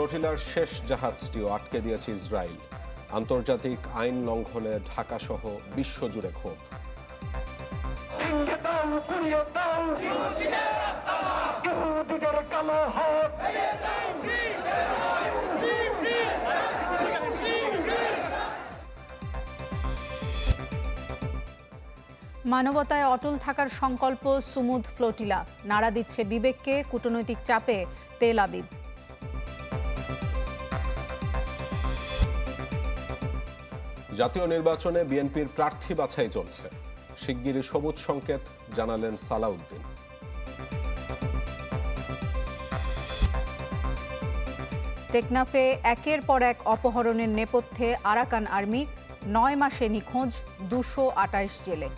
ফ্লোটিলার শেষ জাহাজটিও আটকে দিয়েছে ইসরায়েল। আন্তর্জাতিক আইন লঙ্ঘনে ঢাকাসহ বিশ্বজুড়ে ক্ষোভ। মানবতায় অটল থাকার সংকল্প সুমুদ ফ্লোটিলা। নাড়া দিচ্ছে বিবেককে, কূটনৈতিক চাপে তেল আবিব। জাতীয় নির্বাচনে বিএনপির প্রার্থী বাছাই চলছে। শিগগিরই সবুজ সংকেত জানালেন সালাউদ্দিন। টেকনাফে একের পর এক অপহরণের নেপথ্যে আরাকান আর্মি নয় মাসে নিখোঁজ দুশো আটাইশ জেলে।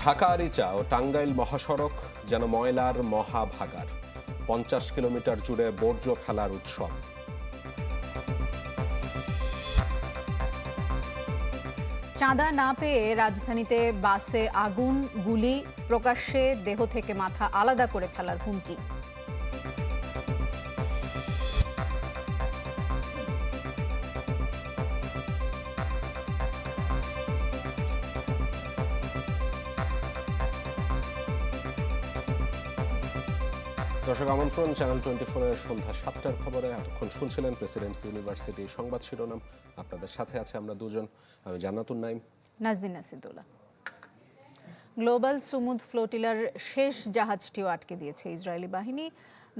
ঢাকা আরিচা ও টাঙ্গাইল মহাসড়ক যেন ময়লার মহাভাগার। পঞ্চাশ কিলোমিটার জুড়ে বর্জ্য ফেলার উৎসব। চাঁদা না পেয়ে রাজধানীতে বাসে আগুন, গুলি, প্রকাশ্যে দেহ থেকে মাথা আলাদা করে ফেলার হুমকি। দর্শক আমন্ত্রণ চ্যানেল টোয়েন্টি ফোরের সন্ধ্যা সাতটার খবরে এতক্ষণ শুনছিলেন প্রেসিডেন্টস ইউনিভার্সিটি সংবাদ শিরোনাম। আপনাদের সাথে আছে আমরা দুজন, আমি জান্নাতুন নাইম নাজদিন নাসিদুল্লাহ গ্লোবাল সুমুদ ফ্লোটিলার শেষ জাহাজটিও আটকে দিয়েছে ইসরায়েলি বাহিনী।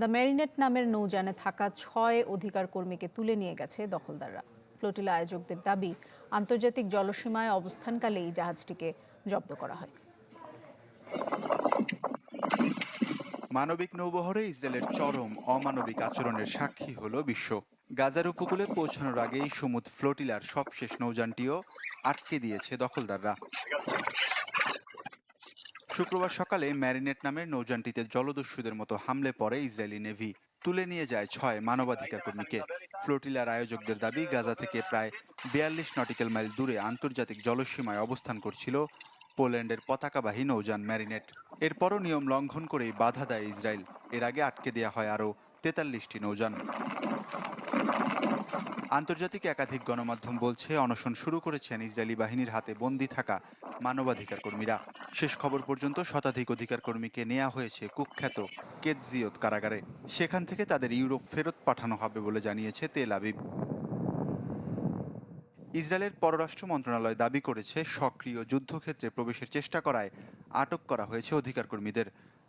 দ্য মেরিনেট নামের নৌযানে থাকা ছয় অধিকার কর্মীকে তুলে নিয়ে গেছে দখলদাররা। ফ্লোটিলা আয়োজকদের দাবি, আন্তর্জাতিক জলসীমায় অবস্থানকালে এই জাহাজটিকে জব্দ করা হয়। মানবিক নৌবহরে ইসরায়েলের চরম অমানবিক আচরণের সাক্ষী হলো বিশ্ব। গাজার উপকূলে পৌঁছানোর আগেই সমুদ ফ্লোটিলার সবশেষ নৌযানটিও আটকে দিয়েছে দখলদাররা। শুক্রবার সকালে ম্যারিনেট নামের নৌযানটিতে জলদস্যুদের মতো হামলে পড়ে ইসরায়েলি নেভি। তুলে নিয়ে যায় ছয় মানবাধিকার কর্মীকে। ফ্লোটিলার আয়োজকদের দাবি, গাজা থেকে প্রায় বিয়াল্লিশ নটিক্যাল মাইল দূরে আন্তর্জাতিক জলসীমায় অবস্থান করছিল পোল্যান্ডের পতাকাবাহী নৌযান ম্যারিনেট। এরপরও নিয়ম লঙ্ঘন করেই বাধা দেয় ইসরায়েল। এর আগে আটকে দেওয়া হয় আরও তেতাল্লিশটি নৌযান। আন্তর্জাতিক একাধিক গণমাধ্যম বলছে, অনশন শুরু করেছেন ইসরায়েলি বাহিনীর হাতে বন্দী থাকা মানবাধিকার কর্মীরা শেষ খবর পর্যন্ত শতাধিক অধিকার কর্মীকে নেওয়া হয়েছে কুখ্যাত কেতজিয়ত কারাগারে। সেখান থেকে তাদের ইউরোপ ফেরত পাঠানো হবে বলে জানিয়েছে তেল আবিব। ইসরায়েলের পররাষ্ট্র মন্ত্রণালয় দাবি করেছে, সক্রিয় যুদ্ধক্ষেত্রে প্রবেশের চেষ্টা করায় আটক করা হয়েছে অধিকার কর্মীদের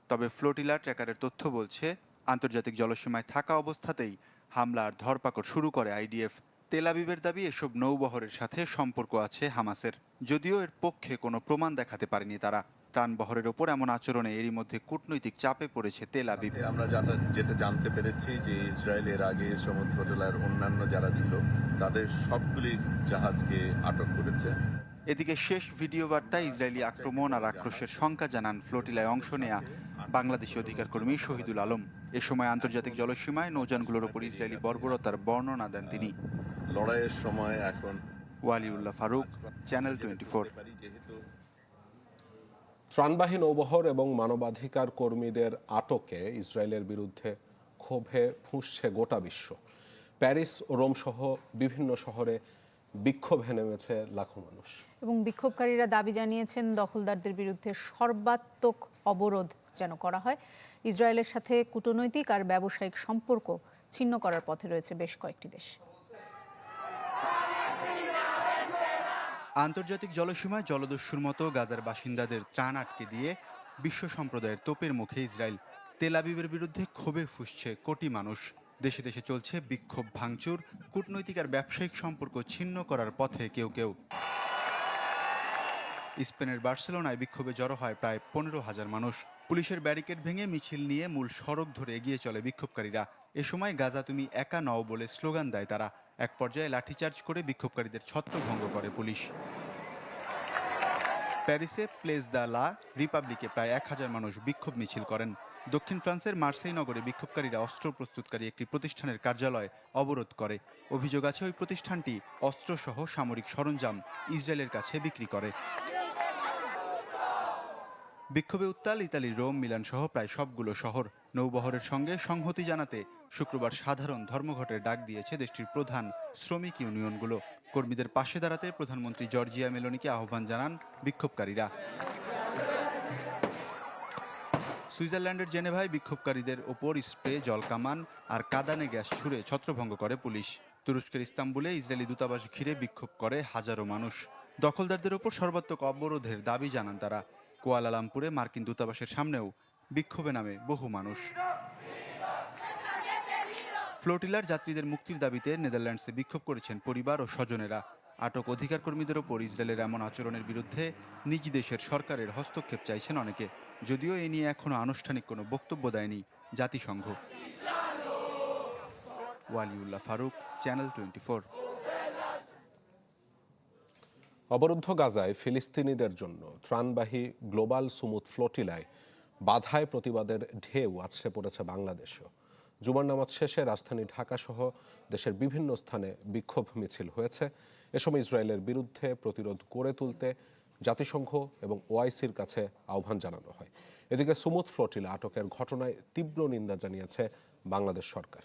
তবে ফ্লোটিলা ট্র্যাকারের তথ্য বলছে, আন্তর্জাতিক জলসীমায় থাকা অবস্থাতেই হামলা আর ধরপাকড় শুরু করে আইডিএফ। তেল আবিবের দাবি, এসব নৌবহরের সাথে সম্পর্ক আছে হামাসের। যদিও এর পক্ষে কোনো প্রমাণ দেখাতে পারেনি তারা। ত্রাণবহরের ওপর এমন আচরণে এরই মধ্যে কূটনৈতিক চাপে পড়েছে তেল আবিব। আমরা যেটা জানতে পেরেছি যে ইসরায়েলের আগে সমুদ্র জেলার অন্যান্য যারা ছিল, তাদের সবগুলি জাহাজকে আটক করেছে। এদিকে শেষ ভিডিও বার্তায় ইসরায়েলি আক্রমণ আর আক্রোশের শঙ্কা জানান ফ্লোটিলায় অংশ নেয়া বাংলাদেশি অধিকার কর্মী শহীদুল আলম। এ সময় আন্তর্জাতিক জলসীমায় নৌযানগুলোর ওপর ইসরায়েলি বর্বরতার বর্ণনা দেন তিনি। লড়াইয়ের সময় এখন Waliullah Faruk channel twenty four. ত্রাণবাহী নৌবহর এবং মানবাধিকার কর্মীদের আটকে ইসরায়েলের বিরুদ্ধে ক্ষোভে ফুঁসছে গোটা বিশ্ব। প্যারিস ও রোম সহ বিভিন্ন শহরে বিক্ষোভে নেমেছে লাখো মানুষ। এবং বিক্ষোভকারীরা দাবি জানিয়েছেন দখলদারদের বিরুদ্ধে সর্বাত্মক অবরোধ যেন করা হয়। ইসরায়েলের সাথে কূটনৈতিক আর ব্যবসায়িক সম্পর্ক ছিন্ন করার পথে রয়েছে বেশ কয়েকটি দেশ। আন্তর্জাতিক জলসীমায় জলদস্যুর মতো গাজার বাসিন্দাদের ত্রাণ আটকে দিয়ে বিশ্ব সম্প্রদায়ের তোপের মুখে ইসরায়েল তেল আবিবের বিরুদ্ধে ক্ষোভে ফুসছে কোটি মানুষ। দেশে দেশে চলছে বিক্ষোভ, ভাঙচুর, কূটনৈতিক আর ব্যবসায়িক সম্পর্ক ছিন্ন করার পথে কেউ কেউ। স্পেনের বার্সেলোনায় বিক্ষোভে জড়ো হয় প্রায় পনেরো হাজার মানুষ। পুলিশের ব্যারিকেড ভেঙে মিছিল নিয়ে মূল সড়ক ধরে এগিয়ে চলে বিক্ষোভকারীরা। এ সময় গাজা তুমি একা নও বলে স্লোগান দেয় তারা। এক পর্যায়ে লাঠিচার্জ করে বিক্ষোভকারীদের ছত্রভঙ্গ করে পুলিশ। প্যারিসে প্লেস দ্য লা রিপাবলিকে প্রায় এক হাজার মানুষ বিক্ষোভ মিছিল করেন। দক্ষিণ ফ্রান্সের মার্সেই নগরে বিক্ষোভকারীরা অস্ত্র প্রস্তুতকারী একটি প্রতিষ্ঠানের কার্যালয় অবরোধ করে। অভিযোগ আছে, ওই প্রতিষ্ঠানটি অস্ত্রসহ সামরিক সরঞ্জাম ইসরায়েলের কাছে বিক্রি করে। বিক্ষোভে উত্তাল ইতালির রোম, মিলান সহ প্রায় সবগুলো শহর। নৌবহরের সঙ্গে সংহতি জানাতে শুক্রবার সাধারণ ধর্মঘটের ডাক দিয়েছে দেশটির প্রধান শ্রমিক ইউনিয়নগুলো। কর্মীদের পাশে দাঁড়াতে প্রধানমন্ত্রী জর্জিয়া মেলোনিকে আহ্বান জানান বিক্ষোভকারীরা। সুইজারল্যান্ডের জেনেভায় বিক্ষোভকারীদের ওপর স্প্রে জলকামান আর কাদানে গ্যাস ছুড়ে ছত্রভঙ্গ করে পুলিশ। তুরস্কের ইস্তাম্বুলে ইসরায়েলি দূতাবাস ঘিরে বিক্ষোভ করে হাজারো মানুষ। দখলদারদের ওপর সর্বাত্মক অবরোধের দাবি জানান তারা। কোয়ালালামপুরে মার্কিন দূতাবাসের সামনেও বিক্ষোভে নামে বহু মানুষ। ফ্লোটিলার যাত্রীদের মুক্তির দাবিতে নেদারল্যান্ডসে বিক্ষোভ করেছেন পরিবার ও স্বজনেরা। আটক অধিকার কর্মীদের ওপর ইসরায়েলের এমন আচরণের বিরুদ্ধে নিজ দেশের সরকারের হস্তক্ষেপ চাইছেন অনেকে। যদিও এ নিয়ে এখনও আনুষ্ঠানিক কোনো বক্তব্য দেয়নি জাতিসংঘ। ওয়ালিউল্লাহ ফারুক, চ্যানেল টোয়েন্টি অবরুদ্ধ গাজায় ফিলিস্তিনিদের জন্য ত্রাণবাহী গ্লোবাল সুমুদ ফ্লোটিলায় বাধায় প্রতিবাদের ঢেউ আছড়ে পড়েছে বাংলাদেশেও। জুমার নামাজ শেষে রাজধানী ঢাকাসহ দেশের বিভিন্ন স্থানে বিক্ষোভ মিছিল হয়েছে। এ সময় ইসরায়েলের বিরুদ্ধে প্রতিরোধ গড়ে তুলতে জাতিসংঘ এবং ওআইসির কাছে আহ্বান জানানো হয়। এদিকে সুমুদ ফ্লোটিলা আটকের ঘটনায় তীব্র নিন্দা জানিয়েছে বাংলাদেশ সরকার।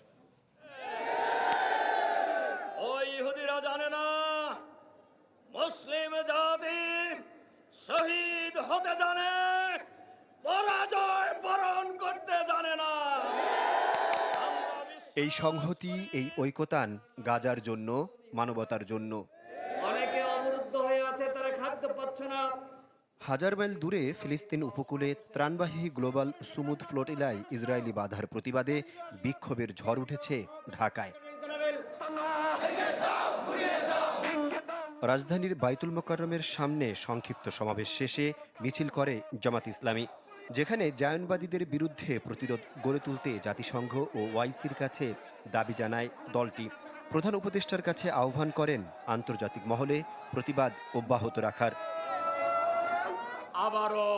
ইহুদিরা জানে না মুসলিম জাতি শহীদ হতে জানে পরাজয় বরণ করতে জানে না। এই সংহতি এই ঐকতান গাজার জন্য মানবতার জন্য অনেকে অবরুদ্ধ হয়ে আছে খাদ্য পাচ্ছে না। হাজার মাইল দূরে ফিলিস্তিন উপকূলে ত্রাণবাহী গ্লোবাল সুমুদ ফ্লোটিলায় ইসরায়েলি বাধার প্রতিবাদে বিক্ষোভের ঝড় উঠেছে ঢাকায়। রাজধানীর বাইতুল মোকাররমের সামনে সংক্ষিপ্ত সমাবেশ শেষে মিছিল করে জামাত ইসলামী, যেখানে জায়নবাদীদের বিরুদ্ধে প্রতিরোধ গড়ে তুলতে জাতিসংঘ ও ওয়াইসির কাছে দাবি জানায় দলটি। প্রধান উপদেষ্টার কাছে আহ্বান করেন আন্তর্জাতিক মহলে প্রতিবাদ অব্যাহত রাখার। আবারও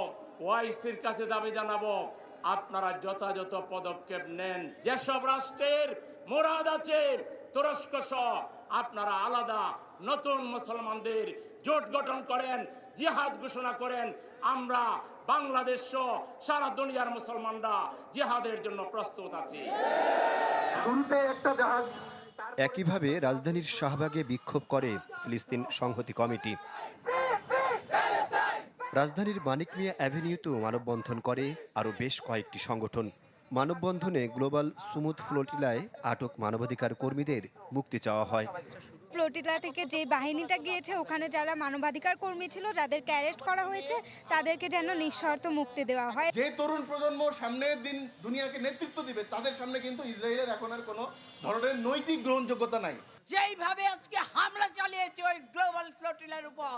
ওয়াইসির কাছে দাবি জানাব আপনারা যথাযথ পদক্ষেপ নেন। যেসব রাষ্ট্রের মোরাদ আছে তুরস্ক সহ আপনারা আলাদা নতুন মুসলমানদের জোট গঠন করেন জিহাদ ঘোষণা করেন। আমরা বাংলাদেশ সহ সারা দুনিয়ার মুসলমানরা জিহাদের জন্য প্রস্তুত আছি। শুরুতে একটা জাহাজ একইভাবে রাজধানীর শাহবাগে বিক্ষোভ করে ফিলিস্তিন সংহতি কমিটি। রাজধানীর মানিক মিয়া অ্যাভিনিউতেও মানববন্ধন করে আরও বেশ কয়েকটি সংগঠন। মানববন্ধনে গ্লোবাল সুমুদ ফ্লোটিলায় আটক মানবাধিকার কর্মীদের মুক্তি চাওয়া হয়। ফ্লোটিলা থেকে যে বাহিনীটা গিয়েছে ওখানে যারা মানবাধিকার কর্মী ছিল যাদেরকে অ্যারেস্ট করা হয়েছে তাদেরকে যেন নিঃশর্ত মুক্তি দেওয়া হয়। যে তরুণ প্রজন্ম সামনের দিন দুনিয়াকে নেতৃত্ব দিবে তাদের সামনে কিন্তু ইসরায়েলের এখন আর কোনো ধরনের নৈতিক গ্রহণযোগ্যতা নাই। যেইভাবে আজকে হামলা চালিয়েছে ওই গ্লোবাল ফ্লোটিলার উপর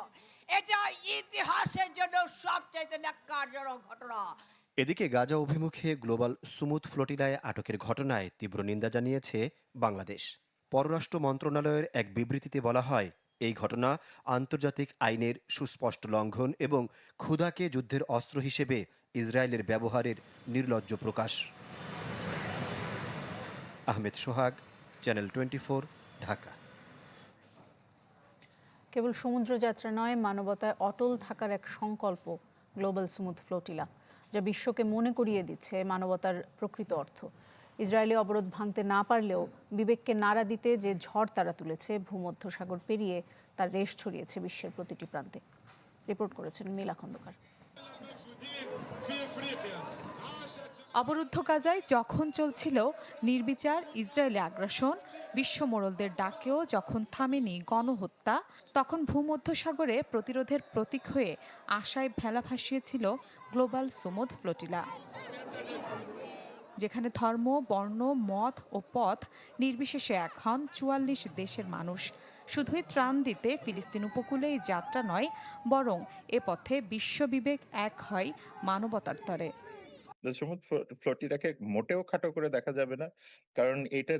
এটা ইতিহাসের জন্য সবচাইতে ন্যাক্কারজনক ঘটনা। এদিকে গাজা অভিমুখে গ্লোবাল সুমুদ ফ্লোটিলায় আটকের ঘটনায় তীব্র নিন্দা জানিয়েছে বাংলাদেশ। পররাষ্ট্র মন্ত্রণালয়ের এক বিবৃতিতে বলা হয়, এই ঘটনা আন্তর্জাতিক আইনের সুস্পষ্ট লঙ্ঘন এবং ক্ষুধাকে যুদ্ধের অস্ত্র হিসেবে ইসরায়েলের ব্যবহারের নির্লজ্জ প্রকাশ। Ahmed Sohag, channel twenty four Dhaka. কেবল সমুদ্রযাত্রা নয়, মানবতায় অটল থাকার এক সংকল্প গ্লোবাল স্মুথ ফ্লোটিলা যা বিশ্বকে মনে করিয়ে দিচ্ছে মানবতার প্রকৃত অর্থ। ইসরায়েলি অবরোধ ভাঙতে না পারলেও বিবেককে নাড়া দিতে যে ঝড় তারা তুলেছে, ভূমধ্যসাগর পেরিয়ে তার রেশ ছড়িয়েছে বিশ্বের প্রতিটি প্রান্তে। রিপোর্ট করেছেন মিলা খন্দকার। অবরুদ্ধ গাজায় যখন চলছিল নির্বিচার ইসরায়েলি আগ্রাসন বিশ্ব মোড়লদের ডাকেও যখন থামেনি গণহত্যা, তখন ভূমধ্যসাগরে প্রতিরোধের প্রতীক হয়ে আশায় ভেলা ভাসিয়েছিল গ্লোবাল সুমুদ ফ্লোটিলা, যেখানে ধর্ম, বর্ণ, মত ও পথ নির্বিশেষে এখন চুয়াল্লিশ দেশের মানুষ। শুধুই ত্রাণ দিতে ফিলিস্তিন উপকূলে এই যাত্রা নয়, বরং এ পথে বিশ্ববিবেক এক হয় মানবতার তরে। মোটেও খাটো করে দেখা যাবে না। কারণ এটা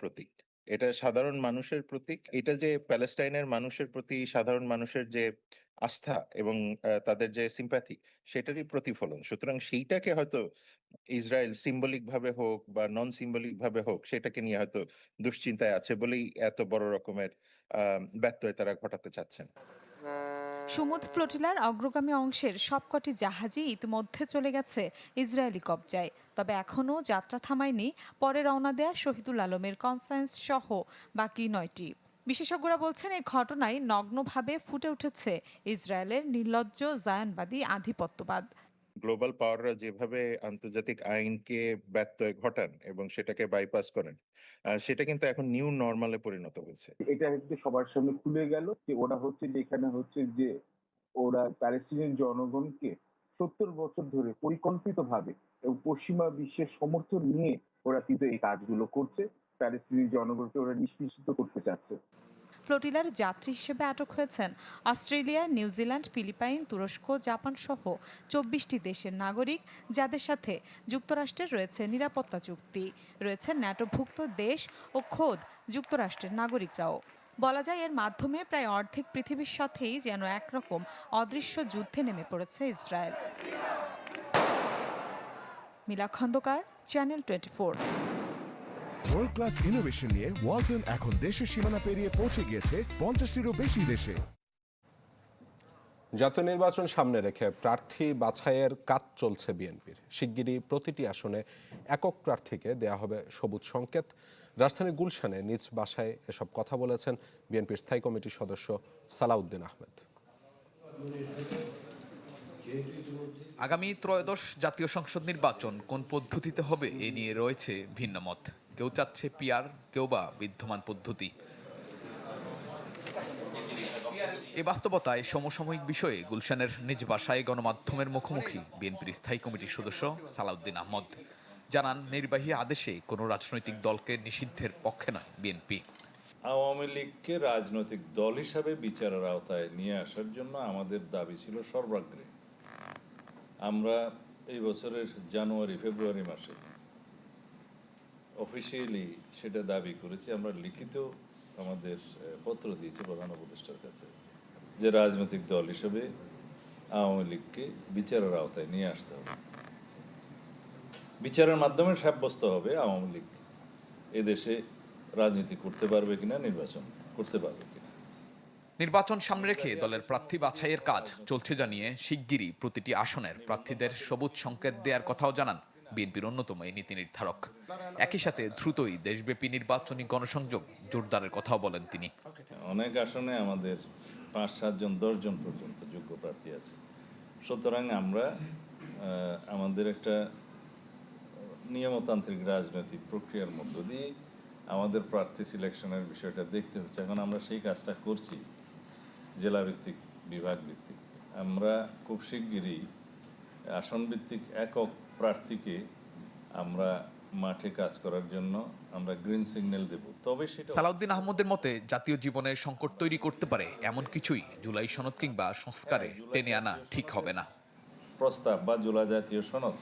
প্রতীক। এটা সাধারণ মানুষের প্রতীক। এটা যে প্যালেস্টাইনের মানুষের প্রতি সাধারণ মানুষের যে আস্থা এবং তাদের যে সিম্প্যাথি সেটারই প্রতিফলন। সুতরাং সেইটাকে হয়তো ইসরায়েল সিম্বলিক ভাবে হোক বা নন সিম্বলিক ভাবে হোক, সেটাকে নিয়ে হয়তো দুশ্চিন্তায় আছে বলেই এত বড় রকমের ব্যত্যয় তারা ঘটাতে চাচ্ছেন। সুমুদ ফ্লোটিলার অগ্রগামী অংশের সবকটি জাহাজই ইতিমধ্যে চলে গেছে ইসরায়েলি কবজায়। তবে এখনও যাত্রা থামায়নি, পরে রওনা দেয়া শহীদুল আলমের কনসায়েন্স সহ বাকি নয়টি। বিশেষজ্ঞরা বলছেন, এই ঘটনায় নগ্নভাবে ফুটে উঠেছে ইসরায়েলের নির্লজ্জ জায়নবাদী আধিপত্যবাদ। গ্লোবাল পাওয়াররা যেভাবে আন্তর্জাতিক আইনকে ব্যত্যয় ঘটান এবং সেটাকে বাইপাস করেন সেটা কিন্তু এখন নিউ নর্মালে পরিণত হয়েছে। এটা কিন্তু সবার সামনে খুলে গেল যে ওরা হচ্ছে যে এখানে হচ্ছে যে ওরা প্যালেস্টিনিয়ান জনগণকে সত্তর বছর ধরে পরিকল্পিতভাবে এবং পশ্চিমা বিশ্বের সমর্থন নিয়ে ওরা কিন্তু এই কাজগুলো করছে। প্যালেস্টিনি জনগণকে ওরা নিষ্পেষিত করতে চাচ্ছে। ফ্লোটিলার যাত্রী হিসেবে আটক হয়েছেন। অস্ট্রেলিয়া নিউজিল্যান্ড ফিলিপাইন, তুরস্ক, জাপান সহ চব্বিশটি দেশের নাগরিক, যাদের সাথে যুক্তরাষ্ট্রের রয়েছে নিরাপত্তা চুক্তি। রয়েছে ন্যাটোভুক্ত দেশ ও খোদ যুক্তরাষ্ট্রের নাগরিকরাও। বলা যায়, এর মাধ্যমে প্রায় অর্ধেক পৃথিবীর সাথেই যেন একরকম অদৃশ্য যুদ্ধে নেমে পড়েছে Israel. Mila Khandakar channel twenty world class innovation নিয়ে ওয়ালটন এখন দেশের সীমানা পেরিয়ে পৌঁছে গিয়েছে পঞ্চাশটিরও বেশি দেশে। জাতীয় নির্বাচন সামনে রেখে প্রার্থী বাছাইয়ের কাজ চলছে বিএনপির। শিগগিরই প্রতিটি আসনে একক প্রার্থীকে দেয়া হবে সবুজ সংকেত। রাজধানীর গুলশানে নিজ বাসায় এসব কথা বলেছেন বিএনপির স্থায়ী কমিটির সদস্য সালাউদ্দিন আহমেদ। আগামী ত্রয়োদশ জাতীয় সংসদ নির্বাচন কোন পদ্ধতিতে হবে এ নিয়ে রয়েছে ভিন্ন মত কেউ চাচ্ছে পিয়ার কেউ বা বিদ্যমান পদ্ধতি। এ বাস্তবতায় সমসাময়িক বিষয়ে গুলশানের নিজ বাসায় গণমাধ্যমের মুখোমুখি বিএনপির স্থায়ী কমিটির সদস্য সালাউদ্দিন আহমদ। জানান, নির্বাহী আদেশে কোনো রাজনৈতিক দলকে নিষিদ্ধের পক্ষে নয় বিএনপি। আওয়ামী লীগকে রাজনৈতিক দল হিসাবে বিচারের আওতায় নিয়ে আসার জন্য আমাদের দাবি ছিল সর্বাগ্রে। আমরা এই বছরের জানুয়ারি, ফেব্রুয়ারি মাসে অফিসিয়ালি সেটা দাবি করেছি। আমরা লিখিত আমাদের পত্র দিয়েছি প্রধান উপদেষ্টার কাছে যে রাজনৈতিক দল হিসেবে আওয়ামী লীগকে বিচারের আওতায় নিয়ে আসতে হবে। বিচারের মাধ্যমে সাব্যস্ত হবে আওয়ামী লীগ এদেশে রাজনীতি করতে পারবে কিনা, নির্বাচন করতে পারবে কিনা। নির্বাচন সামনে রেখে দলের প্রার্থী বাছাইয়ের কাজ চলছে জানিয়ে শিগগিরই প্রতিটি আসনের প্রার্থীদের সবুজ সংকেত দেওয়ার কথাও জানান বিএনপির অন্যতম এই নীতি নির্ধারক। একই সাথে দ্রুতই দেশব্যাপী নির্বাচনী গণসংযোগ জোরদারের কথাও বলেন তিনি। অনেক আসনে আমাদের পাঁচ সাতজন দশজন পর্যন্ত যোগ্য প্রার্থী আছে। সুতরাং আমরা আমাদের একটা নিয়মতান্ত্রিক রাজনৈতিক প্রক্রিয়ার মধ্য দিয়ে আমাদের প্রার্থী সিলেকশনের বিষয়টা দেখতে হচ্ছে। এখন আমরা সেই কাজটা করছি জেলা ভিত্তিক বিভাগ ভিত্তিক আমরা খুব শিগগিরই আসন ভিত্তিক একক প্রার্থীকে আমরা মাঠে কাজ করার জন্য আমরা গ্রিন সিগন্যাল দেব। তবে সেটা সালাউদ্দিন আহমদের মতে জাতীয় জীবনে সংকট তৈরি করতে পারে এমন কিছুই জুলাই সনদ কিংবা সংস্কারে টেনে আনা ঠিক হবে না। প্রস্তাব বা জুলা জাতীয় সনদ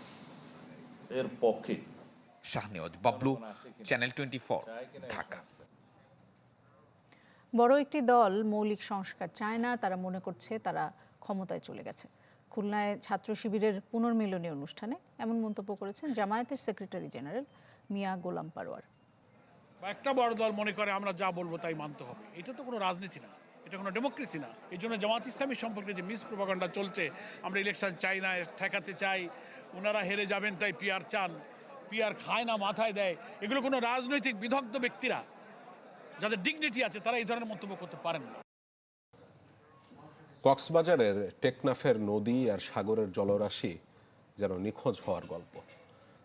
এর পক্ষে। Shahnewaz Bablu channel twenty Dhaka. বড় একটি দল মৌলিক সংস্কার চায় না তারা মনে করছে তারা ক্ষমতায় চলে গেছে। খুলনায় ছাত্র শিবিরের পুনর্মিলনী অনুষ্ঠানে এমন মন্তব্য করেছেন জামায়াতের সেক্রেটারি জেনারেল মিয়া গোলাম পারোয়ার। একটা বড় দল মনে করে আমরা যা বলব তাই মানতে হবে। এটা তো কোনো রাজনীতি না। এটা কোনো ডেমোক্রেসি না। এই জন্য জামাত ইসলামী সম্পর্কে যে মিস প্রপাগান্ডা চলছে, আমরা ইলেকশন চাই না ঠেকাতে চাই ওনারা হেরে যাবেন তাই পিয়ার চান পিয়ার খায় না, মাথায় দেয়, এগুলো কোনো রাজনৈতিক বিদগ্ধ ব্যক্তিরা, যাদের ডিগনিটি আছে, তারা এই ধরনের মন্তব্য করতে পারেন না। কক্সবাজারের টেকনাফের নদী আর সাগরের জলরাশি যেন নিখোঁজ হওয়ার গল্প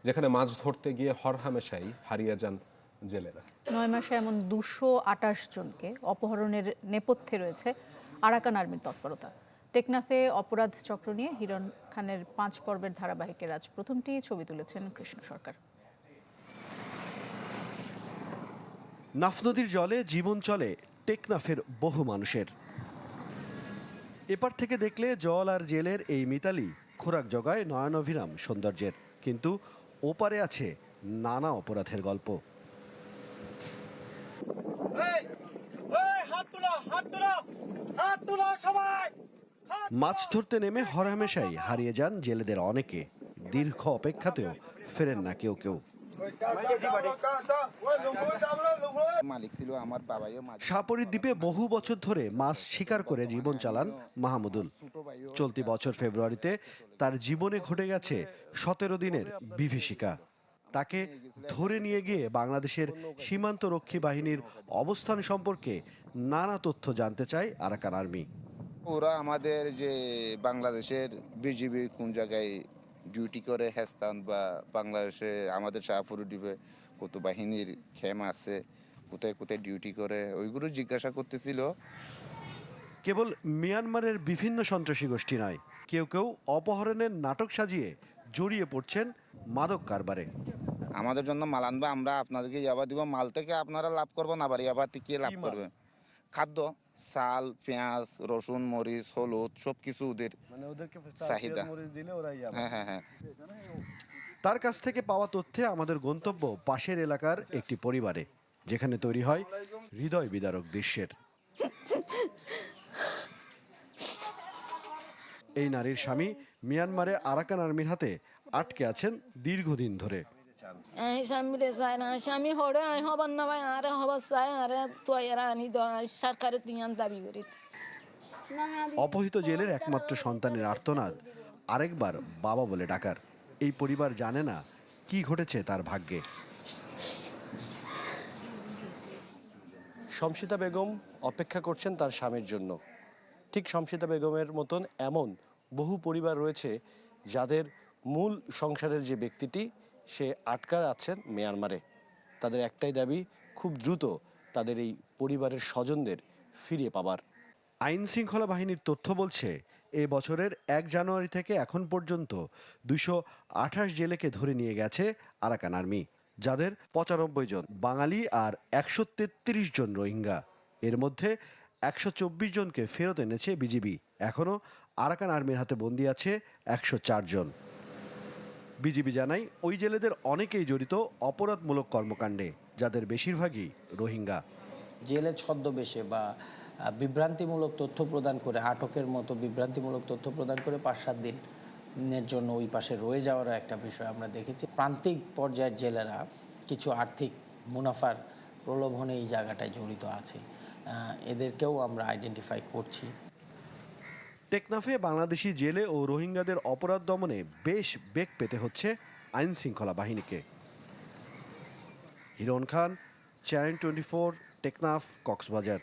যেখানে মাছ ধরতে গিয়ে হরহামেশাই হারিয়ে যান জেলেরা। নয় মাসে এমন দুশো আটাশ জনকে অপহরণের নেপথ্যে রয়েছে আরাকান আর্মির তৎপরতা। টেকনাফে অপরাধ চক্র নিয়ে হিরণ খানের পাঁচ পর্বের ধারাবাহিকের আজ প্রথমটি ছবি তুলেছেন কৃষ্ণ সরকার। নাফ নদীর জলে জীবন চলে টেকনাফের বহু মানুষের। এপার থেকে দেখলে জল আর জেলের এই মিতালি খোরাক জগায় নয়নভিরাম সৌন্দর্যের। কিন্তু ওপারে আছে নানা অপরাধের গল্প। মাছ ধরতে নেমে হরহামেশাই হারিয়ে যান জেলেদের অনেকে। দীর্ঘ অপেক্ষাতেও ফেরেন না কেউ কেউ। মালিক ছিল আমার বাবাইও সাপরির দ্বীপে বহু বছর ধরে মাছ শিকার করে জীবন চালান মাহমুদুল। চলতি বছর ফেব্রুয়ারিতে তার জীবনে ঘটে গেছে সতেরো দিনের বিভীষিকা। তাকে ধরে নিয়ে গিয়ে বাংলাদেশের সীমান্ত রক্ষী বাহিনীর অবস্থান সম্পর্কে নানা তথ্য জানতে চায় আরাকান আর্মি। ওরা আমাদের যে বাংলাদেশের বিজিবি কোন জায়গায় ডিউটি করে হেস্তান বা বাংলাদেশে আমাদের শাহপুর দ্বীপে কত বাহিনীর খেম আছে কোথায় কোথায় ডিউটি করে ওইগুলো জিজ্ঞাসা করতেছিল। কেবল মিয়ানমারের বিভিন্ন সন্ত্রাসী গোষ্ঠী নয় কেউ কেউ অপহরণের নাটক সাজিয়ে জড়িয়ে পড়ছেন মাদক কারবারে। আমাদের জন্য মাল আনবে আমরা আপনাদেরকে ইয়াবা দিব মাল থেকে আপনারা লাভ করবেন আবার ইয়াবা থেকে লাভ করবেন খাদ্য। চাল পেঁয়াজ রসুন মরিচ হলুদ সব কিছু ওদের চাহিদা। হ্যাঁ হ্যাঁ হ্যাঁ। তার কাছ থেকে পাওয়া তথ্যে আমাদের গন্তব্য পাশের এলাকার একটি পরিবারে যেখানে তৈরি হয় হৃদয় বিদারক দৃশ্যের। এই নারীর স্বামী মিয়ানমারে আরাকান আর্মির হাতে আটকে আছেন দীর্ঘদিন ধরে। স্বামীরে চায় না স্বামী হরে আয় হবার না ভাই আরে হবার চায় আরে তুই আনি দো সরকারে তুই আন দাবি করি অপহৃত জেলের একমাত্র সন্তানের আর্তনাদ। আরেকবার বাবা বলে ডাকার। এই পরিবার জানে না কি ঘটেছে তার ভাগ্যে। শমশিতা বেগম অপেক্ষা করছেন তার স্বামীর জন্য। ঠিক শমশিতা বেগমের মতন এমন বহু পরিবার রয়েছে যাদের মূল সংসারের যে ব্যক্তিটি সে আটকার আছেন মিয়ানমারে। তাদের একটাই দাবি, খুব দ্রুত তাদের এই পরিবারের স্বজনদের ফিরিয়ে পাবার। আইন শৃঙ্খলা বাহিনীর তথ্য বলছে, এ বছরের এক জানুয়ারি থেকে এখন পর্যন্ত দুশো আঠাশ জেলেকে ধরে নিয়ে গেছে আরাকান আর্মি, যাদের পঁচানব্বই জন বাঙালি আর একশো তেত্রিশ জন রোহিঙ্গা। এর মধ্যে একশো চব্বিশ জনকে ফেরত এনেছে বিজিবি। এখনও আরাকান আর্মির হাতে বন্দি আছে একশো চার জন। বিজিবি জানায়, ওই জেলেদের অনেকেই জড়িত অপরাধমূলক কর্মকাণ্ডে, যাদের বেশিরভাগই রোহিঙ্গা। জেলে ছদ্মবেশে বা বিভ্রান্তিমূলক তথ্য প্রদান করে, আটকের মতো বিভ্রান্তিমূলক তথ্য প্রদান করে পাঁচ সাত দিনের জন্য ওই পাশে রয়ে যাওয়ারও একটা বিষয় আমরা দেখেছি। প্রান্তিক পর্যায়ের জেলেরা কিছু আর্থিক মুনাফার প্রলোভনে এই জায়গাটায় জড়িত আছে। এদেরকেও আমরা আইডেন্টিফাই করছি। টেকনাফে বাংলাদেশি জেলে ও রোহিঙ্গাদের অপরাধ দমনে বেশ বেগ পেতে হচ্ছে আইন শৃঙ্খলা বাহিনীকে। Hiron Khan, channel twenty four, Teknaf, Cox's Bazar.